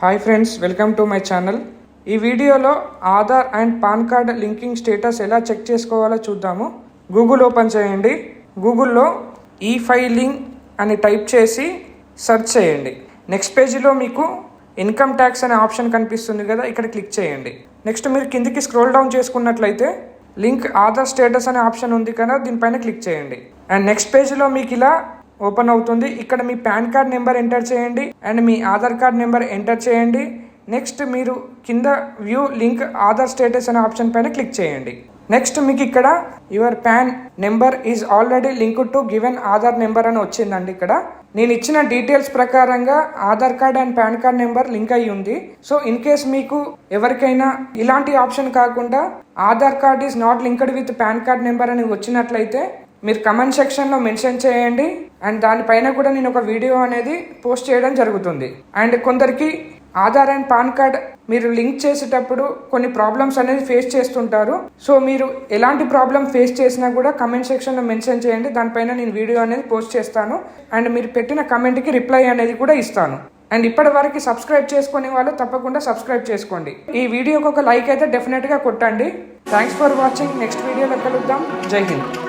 Hi friends welcome to my channel ఈ వీడియోలో Aadhaar and PAN card linking status ఎలా check చేసుకోవాలో చూద్దాము. గూగుల్ ఓపెన్ చేయండి. గూగుల్లో ఈ ఫైలింగ్ అని టైప్ చేసి సెర్చ్ చేయండి. నెక్స్ట్ పేజీలో మీకు ఇన్కమ్ ట్యాక్స్ అనే ఆప్షన్ కనిపిస్తుంది కదా ఇక్కడ క్లిక్ చేయండి. నెక్స్ట్ మీరు కిందికి స్క్రోల్ డౌన్ చేసుకున్నట్లయితే లింక్ ఆధార్ స్టేటస్ అనే ఆప్షన్ ఉంది కదా దీనిపైన క్లిక్ చేయండి. అండ్ నెక్స్ట్ పేజీలో మీకు ఇలా ఓపెన్ అవుతుంది. ఇక్కడ మీ పాన్ కార్డ్ నెంబర్ ఎంటర్ చేయండి అండ్ మీ ఆధార్ కార్డ్ నెంబర్ ఎంటర్ చేయండి. నెక్స్ట్ మీరు కింద వ్యూ లింక్ ఆధార్ స్టేటస్ అనే ఆప్షన్ పైన క్లిక్ చేయండి. నెక్స్ట్ మీకు ఇక్కడ your PAN number is already link to given Aadhaar number అని వచ్చిందండి ఇక్కడ. నేను ఇచ్చిన డీటెయిల్స్ ప్రకారంగా Aadhaar card and PAN card number link అయి ఉంది. సో ఇన్ కేస్ మీకు ఎవరికైనా ఇలాంటి ఆప్షన్ కాకుండా Aadhaar card is not linked with PAN card number అని వచ్చినట్లయితే మీరు కమెంట్ సెక్షన్లో మెన్షన్ చేయండి. అండ్ దానిపైన కూడా నేను ఒక వీడియో అనేది పోస్ట్ చేయడం జరుగుతుంది. అండ్ కొందరికి ఆధార్ అండ్ పాన్ కార్డ్ మీరు లింక్ చేసేటప్పుడు కొన్ని ప్రాబ్లమ్స్ అనేది ఫేస్ చేస్తుంటారు. సో మీరు ఎలాంటి ప్రాబ్లం ఫేస్ చేసినా కూడా కమెంట్ సెక్షన్లో మెన్షన్ చేయండి. దానిపైన నేను వీడియో అనేది పోస్ట్ చేస్తాను. అండ్ మీరు పెట్టిన కమెంట్కి రిప్లై అనేది కూడా ఇస్తాను. అండ్ ఇప్పటి వరకు సబ్స్క్రైబ్ చేసుకునే వాళ్ళు తప్పకుండా సబ్స్క్రైబ్ చేసుకోండి. ఈ వీడియోకి ఒక లైక్ అయితే డెఫినెట్గా కొట్టండి. థ్యాంక్స్ ఫర్ వాచింగ్ నెక్స్ట్ వీడియోలో కలుద్దాం. జై హింద్